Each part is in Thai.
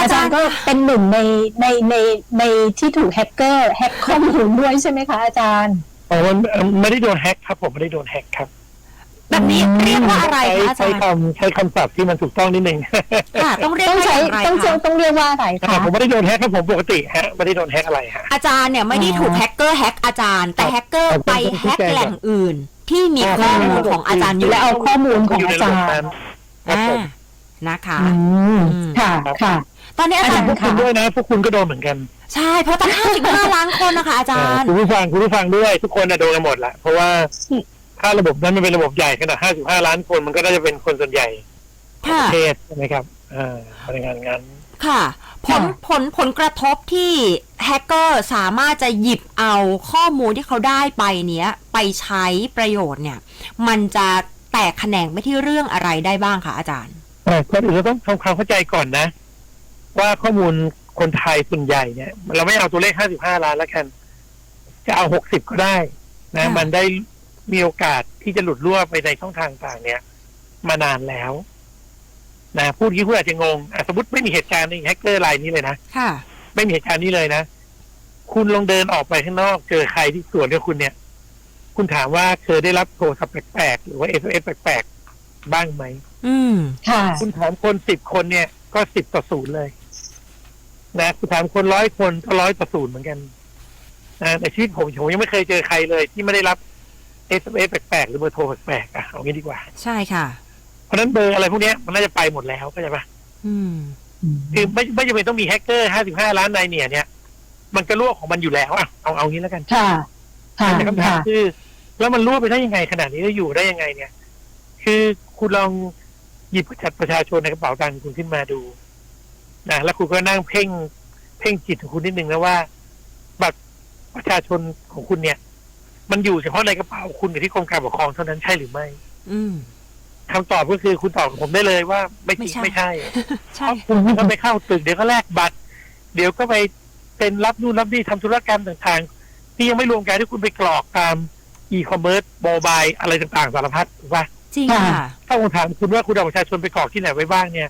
อาจารย์ก็เป็นหนึ่งในในในในที่ถูกแฮกเกอร์แฮกข้อมูลด้วยใช่ไหมคะอาจารย์อ๋อมันเอ่อไม่ได้โดนแฮ็กครับ ผมไม่ได้โดนแฮ็กครับแบบนี้เรียกว่าอะไรใช้คะอาจาใช้รย์คำใช้คำศัพท์ที่มันถูกต้องนิดนึงค่ะต้องเรียกต้องว่าใช้อย่างไรต้องเจอคะต้องเรียกว่าอะไรคะผมไม่ได้โดนแฮ็กครับผมปกติฮะไม่ได้โดนแฮ็กอะไรฮะอาจารย์เนี่ยไม่ได้ถูกแฮกเกอร์แฮกอาจารย์ แต่แฮกเกอร์ไปแฮกแหล่งอื่น ที่มีข้อมูลของอาจารย์อยู่และเอาข้อมูลของอาจารย์นั้นครับอ่าผมนะคะอืมค่ะค่ะ ตอนนี้อาแต่จารย์พวกคุณด้วยนะ พวกคุณก็โดนเหมือนกัน ใช่ เพราะตั้ง55ล้านคนนะคะอาจารย์เอ่อคุณผู้ฟังคุณผู้ฟังด้วยทุกคนน่ะโดนกันหมดละเพราะว่าถ้าระบบนั้นมันเป็นระบบใหญ่ขนาด55ล้านคนมันก็น่าจะเป็นคนส่วนใหญ่ของค่ะประเทศใช่ไหมครับอ่าพนักงานงานค่ะผลค่ะผลผลกระทบที่แฮกเกอร์สามารถจะหยิบเอาข้อมูลที่เขาได้ไปเนี้ย ไปใช้ประโยชน์เนี่ย มันจะแตกแขนงไปที่เรื่องอะไรได้บ้างคะอาจารย์แต่ก่อนอื่นเราต้องทำความเข้าใจก่อนนะ ว่าข้อมูลคนไทยส่วนใหญ่เนี่ย เราไม่เอาตัวเลข 55 ล้านแล้วกัน จะเอา 60 ก็ได้นะค่ะมันได้มีโอกาสที่จะหลุดรั่วไปในช่องทางต่างเนี่ย มานานแล้ว นะพูดอย่างนี้คุณอาจจะงงอะสมมติไม่มีเหตุการณ์ในแฮกเกอร์รายนี้เลยนะค่ะไม่มีเหตุการณ์นี้เลยนะ คุณลองเดินออกไปข้างนอก เจอใครที่สวนกับคุณเนี่ย คุณถามว่าเคยได้รับโทรศัพท์แปลกๆหรือว่าเอสเอสแปลกๆบ้างไหม อืม ค่ะ คุณถามคนสิบคนเนี่ย ก็สิบต่อศูนย์เลย นะคุณถามคนร้อยคนก็ร้อยต่อศูนย์เหมือนกันนะในชีวิตผมผมยังไม่เคยเจอใครเลย ที่ไม่ได้รับเอสเอสแปลกๆหรือเบอร์โทรแปลกๆอะเอางี้ดีกว่า ใช่ค่ะ เพราะฉะนั้นเบอร์อะไรพวกเนี้ยมันน่าจะไปหมดแล้วเข้าใจปะอืมคือไม่ไม่จำเป็นต้องมีแฮกเกอร์ห้าสิบห้าล้านนายเนี่ยเนี่ย มันก็รั่วของมันอยู่แล้วอะเอาเอางี้แล้วกันค่ะค่ะแต่คำถามค่ะคือ แล้วมันรั่วไปได้ยังไงขนาดนี้แล้วอยู่ได้ยังไงเนี่ย คือคุณลองหยิบบัตรประชาชนในกระเป๋าตังค์คุณขึ้นมาดู นะแล้วคุณก็นั่งเพ่งเพ่งจิตของคุณนิดนึงนะว่า บัตรประชาชนของคุณเนี่ย มันอยู่เฉพาะในกระเป๋าคุณกับที่กรมการปกครองเท่านั้นใช่หรือไม่ อืมคำตอบก็คือคุณตอบกับผมได้เลยว่าไม่จริงไม่ไม่ใช่ใช่ใช่คุณก็ไปเข้าตึกเดี๋ยวก็แลกบัตร เดี๋ยวก็ไปเป็นรับนู่นรับนี่ทำธุรกรรมต่างๆ ที่ยังไม่รวมการที่คุณไปกรอกตามอีคอมเมิร์ซโมบายอะไรต่างๆ สารพัดถูกปะจริงค่ะค่ะถ้าผมถามคุณว่าคุณเอาประชาชนไปกรอกที่ไหนไว้บ้างเนี่ย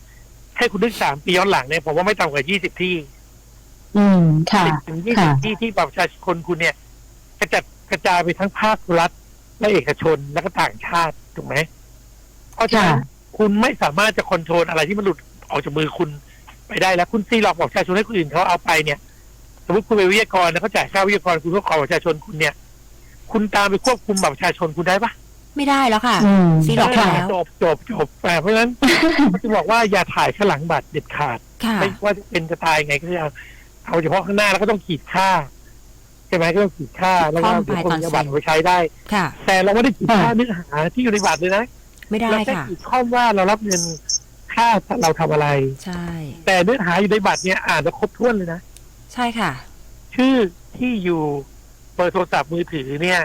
ให้คุณนึกสามปีย้อนหลังเนี่ยผมว่าไม่ต่ำกว่ายี่สิบที่ อืม ค่ะสิบถึงยี่สิค่ะบที่ที่บัตรประชาชนคุณเนี่ยกระจัดกระจายไปทั้งภาครัฐ และเอกชนและก็ต่างชาติถูกไหมเพราะฉะนั้นค่ะ คุณไม่สามารถจะคอนโทรลอะไรที่มันหลุดออกจากมือคุณไปได้แล้วคุณซีหลอกบอกประชาชนให้คนอื่นเขาเอาไปเนี่ย สมมติคุณเป็นวิทยากรแล้วเขาจ่ายค่าวิทยากรคุณก็ขอประชาชนคุณเนี่ย คุณตามไปควบคุมบัตรประชาชนคุณได้ปะ ไม่ได้แล้วค่ะ อืม ซีหลอกค่ะแล้ว จบจบจบแต่เพราะฉะนั้น จะบอกว่าอย่าถ่ายข้างหลังบัตรเด็ดขาด ค่ะ ไม่ว่าจะเป็นจะตายไงก็จะเอาเฉพาะข้างหน้าแล้วก็ต้องขีดค่าใช่ไหมก็ต้องขีดค่าแล้วก็ข้อมเดี๋ยวไปคนตอนจะบัตรเซ็นเอาไปใช้ได้ ค่ะ แต่เราไม่ได้ขีดค่าเนื้อหาที่อยู่ในบัตรเลยนะไม่ได้เราแค่ค่ะ ขีดข้อมว่าเรารับเงินค่าเราทำอะไร ใช่ แต่เนื้อหาอยู่ในบัตรเนี่ยอ่านแล้วครบถ้วนเลยนะ ใช่ค่ะ ชื่อที่อยู่เบอร์โทรศัพท์มือถือเนี่ย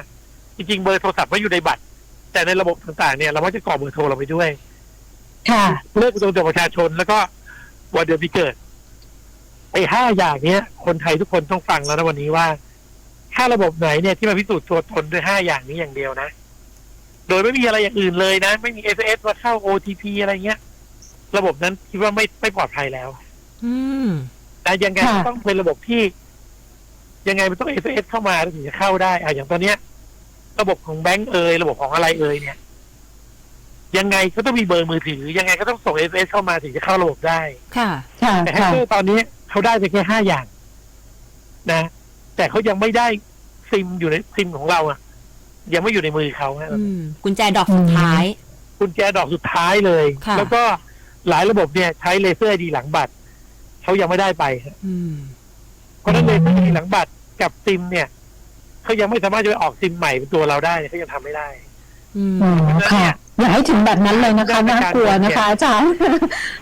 จริงๆเบอร์โทรศัพท์ไม่อยู่ในบัตร แต่ในระบบต่างๆเนี่ยเรามักจะกรอกเบอร์โทรเราไปด้วย ค่ะ เลขประจำตัวประชาชนแล้วก็วันเดือนปีเกิดไอ้ห้าอย่างเนี้ย คนไทยทุกคนต้องฟังแล้วนะวันนี้ว่า ถ้าระบบไหนเนี่ยที่มาพิสูจน์ตัวตนด้วยห้าอย่างนี้อย่างเดียวนะ โดยไม่มีอะไรอย่างอื่นเลยนะ ไม่มี s อ s มาเข้า OTP อะไรเงี้ย ระบบนั้นคิดว่าไม่ไม่ปลอดภัยแล้ว อืม แต่ยังไงค่ะก็ต้องเป็นระบบที่ ยังไงมันต้อง s อ s เข้ามาถึงจะเข้าได้อะอย่างตอนเนี้ย ระบบของแบงก์เอยระบบของอะไรเอยเนี่ย ยังไงก็ต้องมีเบอร์มือถือ ยังไงก็ต้องส่ง s อ s เข้ามาถึงจะเข้าระบบได้ค่ะค่ะแต่แฮกค่ะเกอร์ตอนนี้เขาได้ไปแค่ห้าอย่าง นะ แต่เขายังไม่ได้ซิมอยู่ในซิมของเราอะยังไม่อยู่ในมือเขาฮะอืมกุญแจดอกสุดท้าย กุญแจดอกสุดท้ายเลย ค่ะ แล้วก็หลายระบบเนี่ย ใช้เลเซอร์ดีหลังบัตรเขายังไม่ได้ไปฮะอืม เพราะฉะนั้นเลเซอร์ดีหลังบัตรกับซิมเนี่ย เขายังไม่สามารถจะไปออกซิมใหม่เป็นตัวเราได้เขายังทำไม่ได้ อืมอ๋อค่ะอย่าให้ถึงแบบนั้นเลยนะคะน่ากลัวนะคะอาจารย์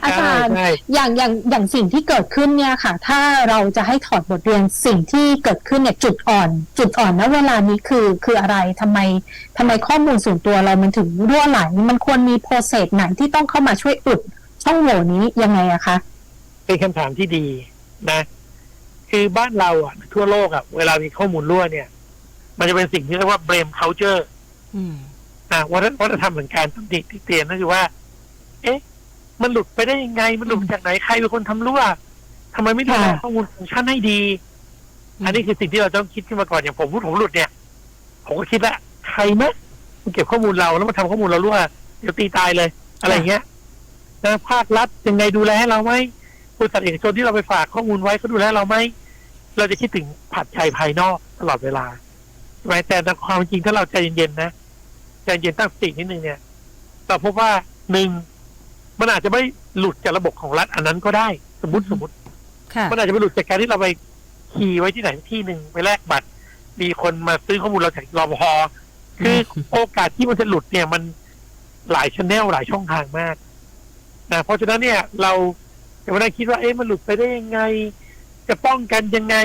อาจารย์ใช่อย่างอย่างอย่างสิ่งที่เกิดขึ้นเนี่ยค่ะ ถ้าเราจะให้ถอดบทเรียนสิ่งที่เกิดขึ้นเนี่ยจุดอ่อน จุดอ่อนณเวลานี้คือคืออะไรทำไมทำไมข้อมูลส่วนตัวเรามันถึงรั่วไหลมันควรมีโปรเซสไหนที่ต้องเข้ามาช่วยอุดช่องโหว่นี้ยังไงอะคะเป็นคำถามที่ดีนะ คือบ้านเราอะ ทั่วโลกอะเวลามีข้อมูลรั่วเนี่ย มันจะเป็นสิ่งที่เรียกว่า blame culture อืมอะวัฒนวัฒนธรรมเหมือนการตำหนิติเตียนก็คือว่า เอ๊ะ มันหลุดไปได้ยังไง มันหลุดมาจากไหนใครเป็นคนทำรั่วทำไมไม่ดูแลค่ะข้อมูลของฉันให้ดี อันนี้คือสิ่งที่เราต้องคิดขึ้นมาก่อนอย่างผมพูดผมหลุดเนี่ย ผมก็คิดละใครนะมันเก็บข้อมูลเราแล้วมาทำข้อมูลเรารั่วเดี๋ยวตีตายเลย อะไรอย่างเงี้ยนะภาครัฐยังไงดูแลให้เราไหมบริษัทเอกชนที่เราไปฝากข้อมูลไว้เขาดูแลเราไหมเราจะคิดถึงผัดชัยภายนอกตลอดเวลาใช่ ไหมแต่ในความจริงถ้าเราใจเย็นๆนะใจเย็นตั้งสตินิดนึงเนี่ยเราพบว่าหนึ่งมันอาจจะไม่หลุดจากระบบของรัฐอันนั้นก็ได้ สมมติสมมติค่ะมันอาจจะไปหลุดจากการที่เราไปขี่ไว้ที่ไหนที่หนึ่งไปแลกบัตร มีคนมาซื้อข้อมูลเราจากรอปภคือโอกาสที่มันจะหลุดเนี่ยมันหลายชแนลหลายช่องทางมากนะเพราะฉะนั้นเนี่ย เราจะมาได้คิดว่าเอ๊ะมันหลุดไปได้ยังไง จะป้องกันยังไง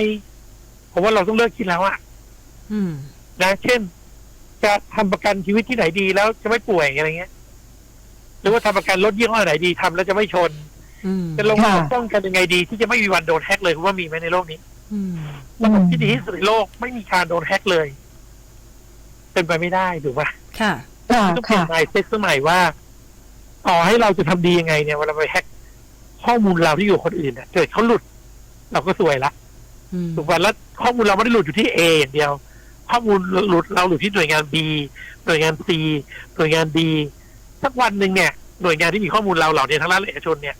ผมว่าเราต้องเลิกคิดแล้วอะ อืม นะเช่น จะทำประกันชีวิตที่ไหนดีแล้วจะไม่ป่วยอะไรเงี้ย หรือว่าทำประกันรถยี่ห้อไหนดีทำแล้วจะไม่ชน อืมจะลงค่ะป้องกันยังไงดีที่จะไม่มีวันโดนแฮกเลยคุณว่ามีไหมในโลกนี้อืมระบบที่ดีที่สุดในโลกไม่มีการโดนแฮกเลย เป็นไปไม่ได้ถูกปะค่ะ ค่ะต้องเปลี่ยค่ะ นไมเซ็ตสมัยว่า ต่อให้เราจะทำดียังไงเนี่ยเวลาไปแฮกข้อมูลเราที่อยู่กับคนอื่นเนี่ยเกิดเขาหลุด เราก็สวยละ อืมถูกป่ะแล้วข้อมูลเราไม่ได้หลุดอยู่ที่ A อย่างเดียว ข้อมูลหลุดเราหลุดที่หน่วยงาน B หน่วยงาน C หน่วยงาน D สักวันหนึ่งเนี่ยหน่วยงานที่มีข้อมูลเราเหล่านี้ทั้งรัฐและเอกชนเนี่ย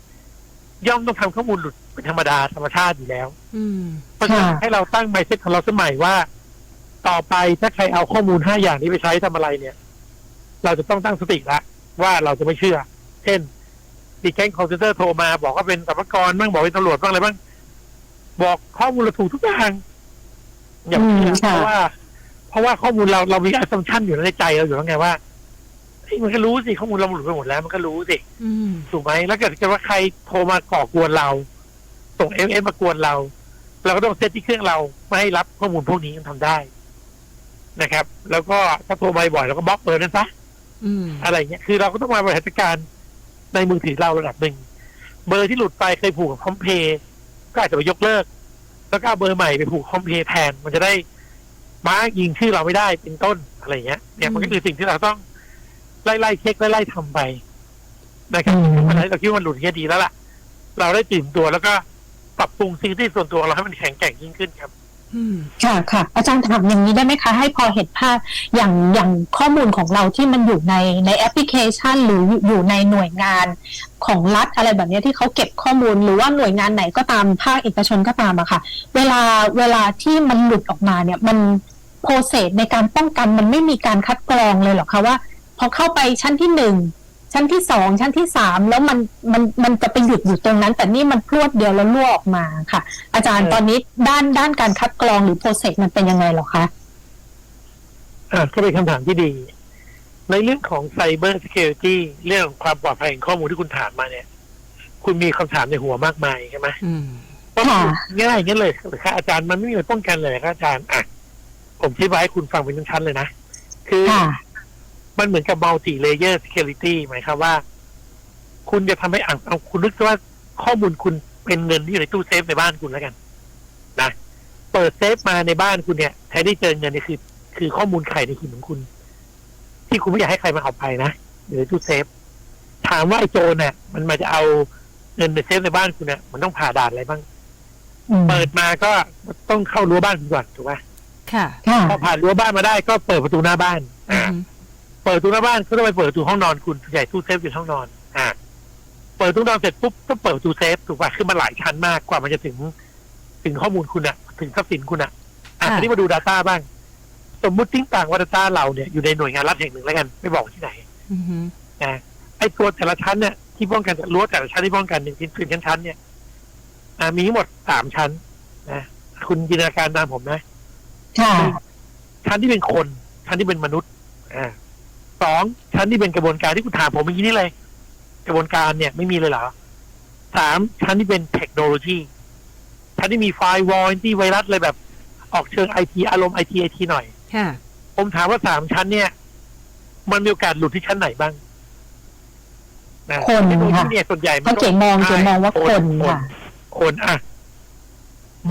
ย่อมต้องทำข้อมูลหลุดเป็นธรรมดาธรรมชาติอยู่แล้วอืมเพราะฉะนั้นค่ะให้เราตั้งไมเซ็ตของเราสมัยว่า ต่อไปถ้าใครเอาข้อมูลห้าอย่างนี้ไปใช้ทำอะไรเนี่ย เราจะต้องตั้งสติละว่าเราจะไม่เชื่อ เช่นดีแก๊งคอมพิวเตอร์โทรมา บอกว่าเป็นสัมภากรบ้างบอกเป็นตำรวจบ้างอะไรบ้าง บอกข้อมูลเราถูกทุกอย่างอย่าเชื่ออืมเพค่ะราะว่า เพราะว่าข้อมูลเราเรามี assumption อยู่ในใจเราอยู่แล้วไงว่าเฮ้ยมันก็รู้สิข้อมูลเราหลุดไปหมดแล้วมันก็รู้สิอืมถูกไหมแล้วเกิดเกิดว่าใครโทรมาก่อกวนเรา ส่งเอฟเอมากวนเรา เราก็ต้องเซตที่เครื่องเราไม่ให้รับข้อมูลพวกนี้มันทำได้นะครับ แล้วก็ถ้าโทรมาบ่อยเราก็บล็อกเบอร์นั้นซะอืมอะไรเงี้ยคือเราก็ต้องมาบริหารจัดการในมือถือเราระดับหนึ่งเบอร์ที่หลุดไปเคยผูกกับคอมเพย์ก็อาจจะไปยกเลิก แล้วก็เอาเบอร์ใหม่ไปผูกคอมเพย์แทนมันจะได้ มายิงชื่อเราไม่ได้เป็นต้นอะไรเงี้ยเนี่ยมันก็คือสิ่งที่เราต้องไล่ไล่ๆเช็คไล่ไล่ๆทำไปนะครับอืมวันไหนเราคิดว่ามันหลุดเงี้ยดีแล้วล่ะ เราได้ตื่นตัวแล้วก็ปรับปรุงสิ่งที่ส่วนตัวเราให้มันแข็งแกร่งยิ่งขึ้นครับอืม ค่ะค่ะ อาจารย์ถามอย่างนี้ได้ไหมคะ ให้พอเห็นภาพอย่างอย่างข้อมูลของเราที่มันอยู่ในในแอปพลิเคชัน หรืออยู่ในหน่วยงานของรัฐอะไรแบบนี้ที่เขาเก็บข้อมูลหรือว่าหน่วยงานไหนก็ตามภาคเอกชนก็ตามอะค่ะ เวลาเวลาที่มันหลุดออกมาเนี่ยมันโปรเซสในการป้องกันมันไม่มีการคัดกรองเลยเหรอคะว่าพอเข้าไปชั้นที่หนึ่ง ชั้นที่สองชั้นที่สามแล้วมันมันมันจะไปหยุดอยู่ตรงนั้น แต่นี่มันพรวดเดียวแล้วรั่วออกมาค่ะ อาจารย์เออตอนนี้ด้านด้านการคัดกรองหรือโปรเซสมันเป็นยังไงเหรอคะอ่าก็เป็นคำถามที่ดี ในเรื่องของ Cyber Security เรื่องความปลอดภัยของข้อมูลที่คุณถามมาเนี่ย คุณมีคำถามในหัวมากมายใช่ไหมอืมป้องค่ะกันง่ายงั้นเลยเหรอคะอาจารย์มันไม่มีอะไรป้องกันเลยครับอาจารย์อะผมชี้ไว้ให้คุณฟังเป็นชั้นๆเลยนะคือค่ะ มันเหมือนกับ multi layer security หมายความว่า คุณจะทำให้อะเอาคุณนึกว่าข้อมูลคุณเป็นเงินที่อยู่ในตู้เซฟในบ้านคุณแล้วกัน นะเปิดเซฟมาในบ้านคุณเนี่ยแทนที่เจอเงินเนี่ยคือ คือข้อมูลใครในคืนของคุณ ที่คุณไม่อยากให้ใครมาเอาไปนะหรือตู้เซฟ ถามว่าไอ้โจรเนี่ยมันมาจะเอาเงินในเซฟในบ้านคุณเนี่ยมันต้องผ่าด่านอะไรบ้างอืมเปิดมาก็ต้องเข้ารั้วบ้านคุณก่อนถูกไหมค่ะค่ะพอผ่านรั้วบ้านมาได้ก็เปิดประตูหน้าบ้านอือ่ามเปิดประตูหน้าบ้านก็ต้องไปเปิดประตูห้องนอนคุณส่วนใหญ่ตู้เซฟอยู่ห้องนอน อ่า เปิดประตูนอนเสร็จปุ๊บต้องเปิดประตูเซฟถูกป่ะขึ้นมาหลายชั้นมากกว่ามันจะถึงถึงข้อมูลคุณอะถึงทรัพย์สินคุณอะอะค่ะทีนี้มาดู Data บ้าง สมมุติทิ้งต่างว่า Data เราเนี่ยอยู่ในหน่วยงานรัฐแห่งหนึ่งแล้วกัน ไม่บอกที่ไหนอืมนะไอ้ตัวแต่ละชั้นเนี่ยที่ป้องกันรั้วแต่ละชั้นที่ป้องกันหนึ่งชิ้นชั้นชั้นๆเนี่ยอ่ามีทั้งหมดสามชั้นนะคุณจินตนาการตามผมนะค่ะชั้นที่เป็นคน ชั้นที่เป็นมนุษย์อ่า สองชั้นที่เป็นกระบวนการที่คุณถามผมเมื่อกี้นี่เลย กระบวนการเนี่ยไม่มีเลยเหรอสามชั้นที่เป็นเทคโนโลยีชั้นที่มีไฟวอลที่ไวรัสเลยแบบ ออกเชิงไอทีอารมณ์ไอทีไอทีหน่อยค่ะผมถามว่าสามชั้นเนี่ย มันมีโอกาสหลุดที่ชั้นไหนบ้างนะคนเทคโนโลยีค่ะเนี่ยส่วนใหญ่มัถ้าเก๋มองเก๋มองว่าคนค่ะคนอะ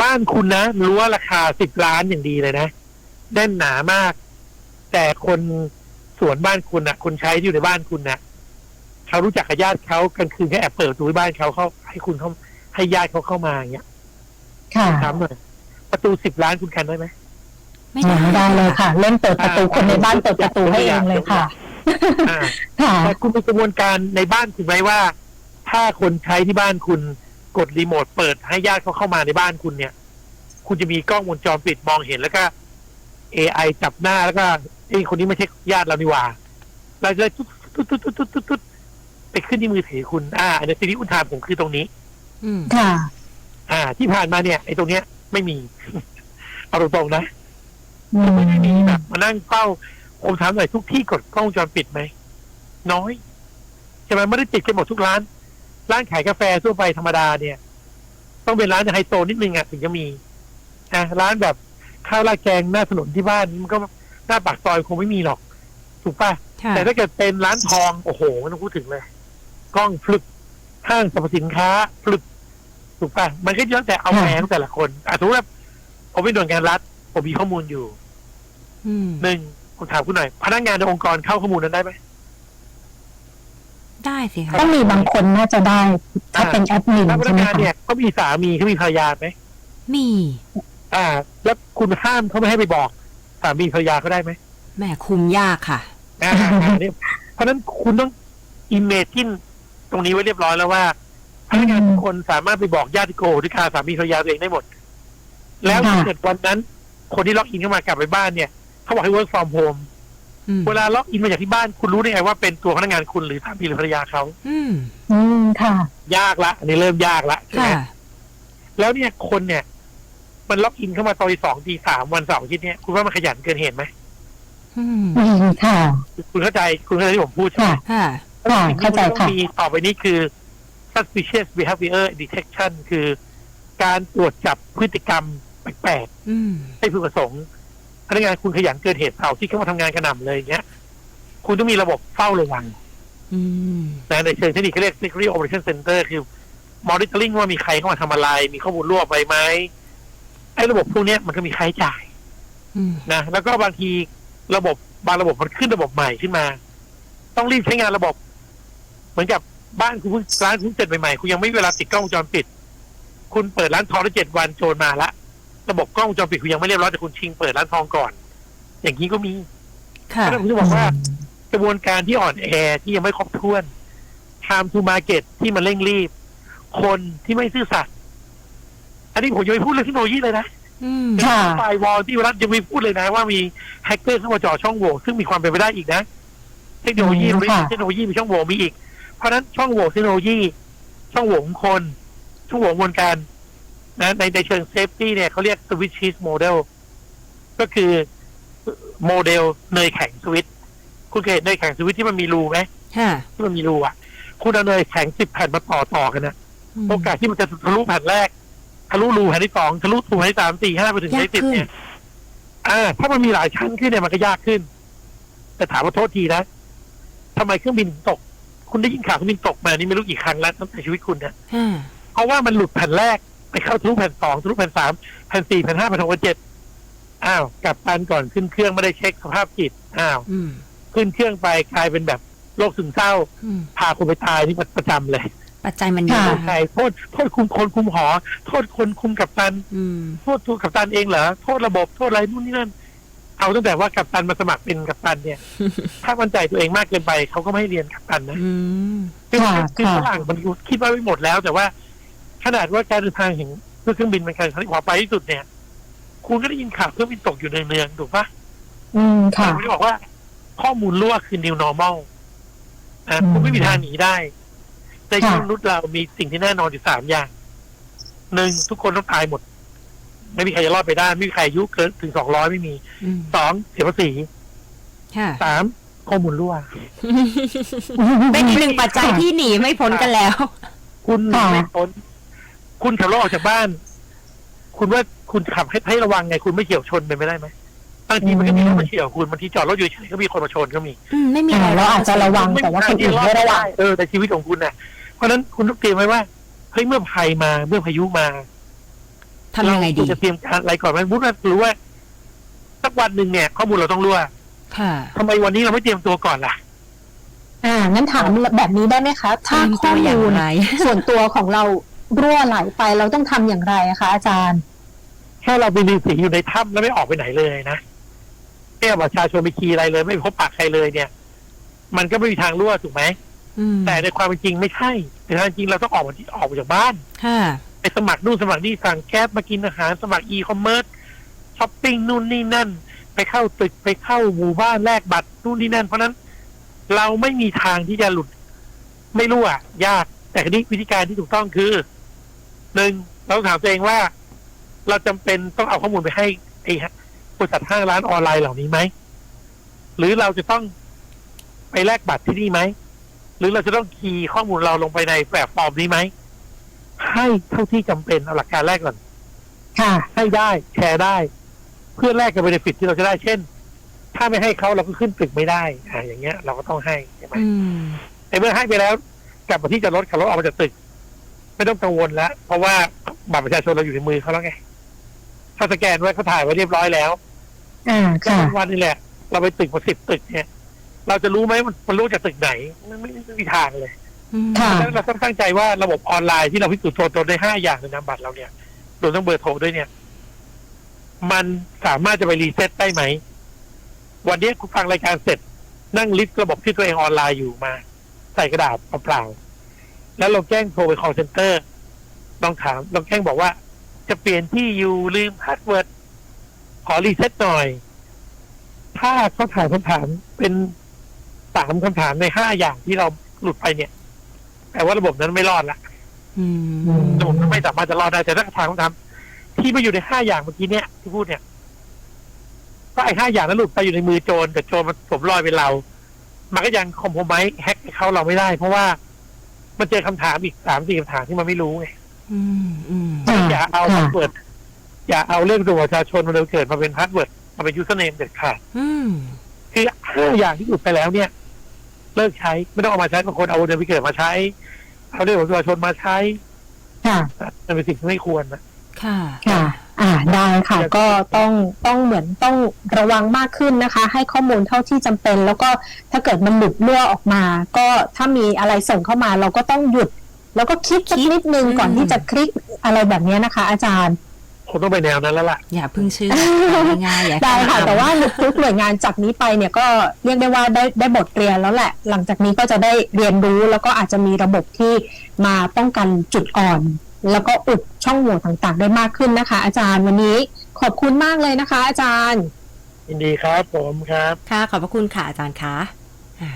บ้านคุณนะรู้ว่าราคาสิบล้านอย่างดีเลยนะแน่นหนามาก แต่คน สวนบ้านคุณนะคนใช้ที่อยู่ในบ้านคุณนะเขารู้จักกับญาติเขากลางคืนก็แอบเปิดประตูบ้านเขาเขาให้คุณเขาให้ญาติเขาเข้ามาอย่างเงี้ยค่ะ ถามหน่อยประตูสิบล้านคุณกันได้ไหมไม่ได้ไม่ได้เลยค่ะ เล่นเปิดประตูคนในบ้านเปิดประตูให้เองเลยค่ะอ่าค่ะแต่คุณมีกระบวนการในบ้านคุณไหมว่า ถ้าคนใช้ที่บ้านคุณกดรีโมทเปิดให้ญาติเขาเข้ามาในบ้านคุณเนี่ย คุณจะมีกล้องวงจรปิดมองเห็นแล้วก็ AI จับหน้าแล้วก็ ไอ้ยคนนี้ไม่ใช่ญาติเรานี่หว่าเราจะตุ๊ดตุ๊ดตุ๊ดตุ๊ดตุ๊ดตุ๊ดตุ๊ดไปขึ้นที่มือถือคุณ อ่าอันนี้สิ่งที่คุณถามผมคือตรงนี้ อืมค่ะ อ่า ที่ผ่านมาเนี่ยไอ้ตรงเนี้ยไม่มี เอาตรงๆนะอืมไม่ได้มีแบบมานั่งเฝ้าผมถามหน่อยทุกที่กดกล้องวงจรปิดไหมน้อยใช่ไหมไม่ได้ติดกันหมดทุกร้าน ร้านขายกาแฟทั่วไปธรรมดาเนี่ย ต้องเป็นร้านไฮโซนิดนึงอะถึงจะมีนะร้านแบบข้าวราดแกงหน้าถนนที่บ้านมันก็ หน้าปากซอยคงไม่มีหรอก ถูกป่ะ ค่ะแต่ถ้าเกิดเป็นร้านทอง โอ้โหไม่ต้องพูดถึงเลยกล้องฟลึกห้างสรรพสินค้าฟลึกถูกป่ะ มันก็ย้อนแต่เอาแหงแต่ละคนอะสมมติว่าผมเป็นหน่วยงานรัฐ ผมมีข้อมูลอยู่อืมหนึ่งผมถามคุณหน่อยพนักงานในองค์กรเข้าข้อมูลนั้นได้ไหม ได้สิคะต้องมีบางคนน่าจะได้ ถ้าเป็นแอดมินถ้าพนัใช่กไหมงานคะเนี่ยเขามีสามีเขามีภรรยาไหม มี อ่า แล้วคุณห้ามเขาไม่ให้ไปบอก สามีภรรยาเขาได้ไหมแหม่คุมยากค่ะอ่าอ่าเนี่ยเพราะฉะนั้นคุณต้องอิมเมจินตรงนี้ไว้เรียบร้อยแล้วว่าพนักงานทุกคนสามารถไปบอกญาติโกที่คาสามีภรรยาตัวเองได้หมด แล้วถ้าเกิดวันนั้น คนที่ล็อกอินเข้ามากลับไปบ้านเนี่ยเขาบอกให้ work from home อืมเวลาล็อกอินมาจากที่บ้านคุณรู้ได้ไงว่าเป็นตัวพนักงานคุณหรือสามีหรือภรรยาเขาอืมอืมค่ะ ยากละอันนี้เริ่มยากละใช่ไหมค่ะแล้วเนี่ยคนเนี่ย มันล็อกอินเข้ามาตอนตีสองตีสามวันเสาร์อาทิตย์เนี่ยคุณว่ามันขยันเกินเหตุไหมอืมอืมค่ะ คุณเข้าใจคุณเข้าใจที่ผมพูดใช่ไหม ค่ะ ค่ะค่ะ สิ่งที่เข้าใจมันต้อค่ะงมีต่อไปนี้คือ suspicious behavior detection คือ การตรวจจับพฤติกรรมแปลกอืมๆให้พึงประสงค์พนักงานคุณขยันเกินเหตุเสาร์ที่เข้ามาทำงานกระหน่ำเลยอย่างเงี้ย คุณต้องมีระบบเฝ้าระวังอืม นะในเชิงเทคนิคเขาเรียก security operation center คือ monitoring ว่ามีใครเข้ามาทำอะไร มีข้อมูลรั่วไปไหม ไอ้ระบบพวกเนี้ยมันก็มีค่าใช้จ่ายอืมนะแล้วก็บางทีระบบบางระบบมันขึ้นระบบใหม่ขึ้นมา ต้องรีบใช้งานระบบ เหมือนกับบ้านคุณเพิ่งร้านคุณเสร็จใหม่ๆคุณยังไม่มีเวลาติดกล้องวงจรปิด คุณเปิดร้านทองได้เจ็ดวันโจรมาละระบบกล้องวงจรปิดคุณยังไม่เรียบร้อยแต่คุณชิงเปิดร้านทองก่อน อย่างนี้ก็มีเพค่ะราะฉะนั้นผมจะบอกว่ากระบวนการที่อ่อนแอที่ยังไม่ครบถ้วน time to market ที่มันเร่งรีบ คนที่ไม่ซื่อสัตย์ อันนี้ผมยังไม่พูดเรื่องเทคโนโลยีเลยนะอืมค่ะ ไฟวอลที่รัฐยังไม่พูดเลยนะ ว่ามีแฮกเกอร์เข้ามาเจ่อช่องโหว่ซึ่งมีความเป็นไปได้อีกนะ เทคโนโลยีอืมค่ะ เทคโนโลยีมีช่องโหว่มีอีก เพราะฉะนั้นช่องโหว่เทคโนโลยี ช่องโหว่ของคน ช่องโหว่กระบวนการนะในในเชิงเซฟตี้เนี่ยเขาเรียกสวิตชีสโมเดลก็คือโมเดลเนยแข็งสวิตคุณเคยเห็นเนยแข็งสวิตที่มันมีรูไหมค่ะที่มันมีรูอะ คุณเอาเนยแข็งสิบแผ่นมาต่อต่อกันนะโอกาสที่มันจะทะลุแผ่นแรก ทะลุรูแผ่นที่สองทะลุรูแผ่นที่สามสี่ห้าไปถึงยากที่สิบขึ้นเนี่ยอ่าถ้ามันมีหลายชั้นขึ้นเนี่ยมันก็ยากขึ้น แต่ถามว่าโทษทีนะทำไมเครื่องบินถึงตก คุณได้ยินข่าวเครื่องบินตกมานี่ไม่รู้กี่ครั้งแล้วตั้งแต่ชีวิตคุณเนี่ยค่ะเพราะว่ามันหลุดแผ่นแรกไปเข้าทะลุแผ่นสองทะลุแผ่นสามแผ่นสี่แผ่นห้าแผ่นหกแผ่นเจ็ดอ้าวกลับตันก่อนขึ้นเครื่องไม่ได้เช็คสภาพจิตอ้าวอืมขึ้นเครื่องไปกลายเป็นแบบโรคซึมเศร้าอืมพาคนไปตายนี่มันประจำเลย ปัจจัยมันเยค่ะอะใครโทษโทษคุมคนคุมหอ โทษคนคุมกับตันอืมโทษตัวกัปตันเองเหรอโทษระบบโทษอะไรนู่นนี่นั่น เอาตั้งแต่ว่ากัปตันมาสมัครเป็นกัปตันเนี่ย ถ้ามั่นใจตัวเองมากเกินไปเขาก็ไม่ให้เรียนกัปตันนะอืมคือค่ะคือค่ะฝรั่งมันคิดว่าไม่หมดแล้วแต่ว่า ขนาดว่าการเดินทางแห่งด้วยเครื่องบินเป็นการที่ปลอดภัยที่สุดเนี่ย คุณก็ได้ยินข่าวเครื่องบินตกอยู่เนืองๆถูกปะอืมค่ะผมจะบอกว่า ข้อมูลรั่วคือ new normal อะอืมคุณไม่มีทางหนีได้ ในชีวิตค่ะมนุษย์เรามีสิ่งที่แน่นอนอยู่สามอย่างหนึ่งทุกคนต้องตายหมด ไม่มีใครจะรอดไปได้ ไม่มีใครอายุเกินถึงสองร้อยไม่มีอืมสองเสียภาษีค่ะสามข้อมูลรั่วเป็นอีกหนึ่งปัจจัยที่หนีไม่พ้นกันแล้ว คุณหนีค่ะไม่พ้นคุณขับรถออกจากบ้าน คุณว่าคุณขับให้ให้ระวังไง คุณไม่เฉียวชนเป็นไปได้ไหมบางทีมันก็มีรถมาเฉียวคุณบางทีจอดรถอยู่เฉยๆก็มีคนมาชนก็มีอืมไม่มีอ่าอะไรเราอาจจะระวังแต่ว่าคนอื่นไม่ระวังเออแต่ชีวิตของคุณน่ะ เพราะฉะนั้นคุณต้องเตรียมไว้ว่าเฮ้ยเมื่อภัยมาเมื่อพายุมาทำยังไงดีเราจะเตรียมการอะไรก่อนไหมมุดว่ารู้ว่าสักวันหนึ่งเนี่ย ข้อมูลเราต้องรั่วค่ะ ทำไมวันนี้เราไม่เตรียมตัวก่อนล่ะ อ่างั้นถามแบบนี้ได้ไหมคะ ถ้าเตรียมข้อตัวอย่างมูลไรส่วนตัวของเรารั่วไหลไปเราต้องทำอย่างไรอะคะอาจารย์ถ้าเราไปรีสีอยู่ในถ้ำแล้วไม่ออกไปไหนเลยนะไม่เอาประชาชนไปคีย์อะไรเลย ไม่พบปากใครเลยเนี่ย มันก็ไม่มีทางรั่วถูกไหมอืม แต่ในความเป็นจริงไม่ใช่ในความเป็นจริงเราต้องออกมาที่ออกมาจากบ้านค่ะไปสมัครนู่นสมัครนี่สั่งแก๊บมากินอาหารสมัครอีคอมเมิร์ซช้อปปิ้งนู่นนี่นั่น ไปเข้าตึกไปเข้าหมู่บ้านแลกบัตรนู่นนี่นั่น เพราะฉะนั้น เราไม่มีทางที่จะหลุด ไม่รู้อะยาก แต่ทีนี้วิธีการที่ถูกต้องคือหนึ่งเราต้องถามตัวเองว่า เราจำเป็นต้องเอาข้อมูลไปให้ไอ้บริษัทห้างร้านออนไลน์เหล่านี้ไหมหรือเราจะต้องไปแลกบัตรที่นี่ไหม หรือเราจะต้องคีย์ข้อมูลเราลงไปในแบบฟอร์มนี้ไหม ให้เท่าที่จำเป็นเอาหลักการแรกก่อน ค่ะ ให้ได้แชร์ได้ เพื่อแลกกับเบนฟิตที่เราจะได้เช่น ถ้าไม่ให้เขาเราก็ขึ้นตึกไม่ได้ อ่าอย่างเงี้ย เราก็ต้องให้ใช่ไหมอืมแต่เมื่อให้ไปแล้ว กลับมาที่จะรถขับรถออกมาจากตึก ไม่ต้องกังวลแล้ว เพราะว่าบัตรประชาชนเราอยู่ในมือเขาแล้วไงถ้าสแกนไว้เขาถ่ายไว้เรียบร้อยแล้วอ่าก็ค่ะวันนี้แหละ เราไปตึกมาสิบตึกเนี่ย เราจะรู้ไหมมันมันรู้จากตึกไหนไม่ไม่ไม่มีทางเลยอืมค่ะแล้วเราต้องตั้งใจว่าระบบออนไลน์ที่เราพิสูจน์ตัวตนได้ห้าอย่างในนามบัตรเราเนี่ยรวมทั้งเบอร์โทรด้วยเนี่ย มันสามารถจะไปรีเซ็ตได้ไหม วันนี้คุณฟังรายการเสร็จ นั่งลิสต์ระบบที่ตัวเองออนไลน์อยู่มา ใส่กระดาษเปล่าๆแล้วเราแจ้งโทรไป call center ลองถามลองแจ้งบอกว่า จะเปลี่ยนที่อยู่ลืมพาสเวิร์ดขอรีเซ็ตหน่อย ถ้าเขาถามคำถามเป็น สามคำถามในห้าอย่างที่เราหลุดไปเนี่ยแต่ว่าระบบนั้นไม่รอดละอืมระบบนั้นไม่สามารถจะรอดได้แต่ถ้าถามคำถามที่มาอยู่ในห้าอย่างเมื่อกี้เนี่ยที่พูดเนี่ยก็ไอ้ห้าอย่างนั้นหลุดไปอยู่ในมือโจรแต่โจรมันสวมรอยเป็นเรา มันก็ยังคอมโพไมแฮกให้เขาเราไม่ได้ เพราะว่ามันเจอคำถามอีกสามสี่คำถามที่มันไม่รู้ไงอืมอืมค่ะอย่าเอาค่ะพาสเวิร์ดอย่าเอาเรื่องตัวประชาชนมาเร็วเกิดมาเป็นพาสเวิร์ดมาเป็นยูสเนมเด็ดขาดอืมคือห้าอย่างที่หลุดไปแล้วเนี่ย เลิกใช้ ไม่ต้องเอามาใช้บางคนเอาเดือนพิเกิดมาใช้เอาเรื่องของประชาชนมาใช้ค่ะมันเป็นสิ่งที่ไม่ควรนะค่ะ ค่ะ อ่า ได้ค่ะ ก็ต้อง ต้องเหมือนต้องระวังมากขึ้นนะคะ ให้ข้อมูลเท่าที่จำเป็น แล้วก็ถ้าเกิดมันหลุดรั่วออกมา ก็ถ้ามีอะไรส่งเข้ามา เราก็ต้องหยุด แล้วก็คิดสักนิดนึงก่อนที่จะคลิกอะไรแบบนี้นะคะ อาจารย์ คงต้องไปแนวนั้นแล้วล่ะ อย่าเพึ่งเชื่อง่ายๆอย่าได้ค่ะทำแต่ว่าทุกหน่วยงานจากนี้ไปเนี่ยก็เรียกได้ว่าได้ได้บทเรียนแล้วแหละ หลังจากนี้ก็จะได้เรียนรู้แล้วก็อาจจะมีระบบที่มาป้องกันจุดอ่อน แล้วก็อุดช่องโหว่ต่างๆ ได้มากขึ้นนะคะ อาจารย์วันนี้ขอบคุณมากเลยนะคะ อาจารย์ยินดีครับผมครับ ค่ะขอบพระคุณค่ะอาจารย์คะอ่า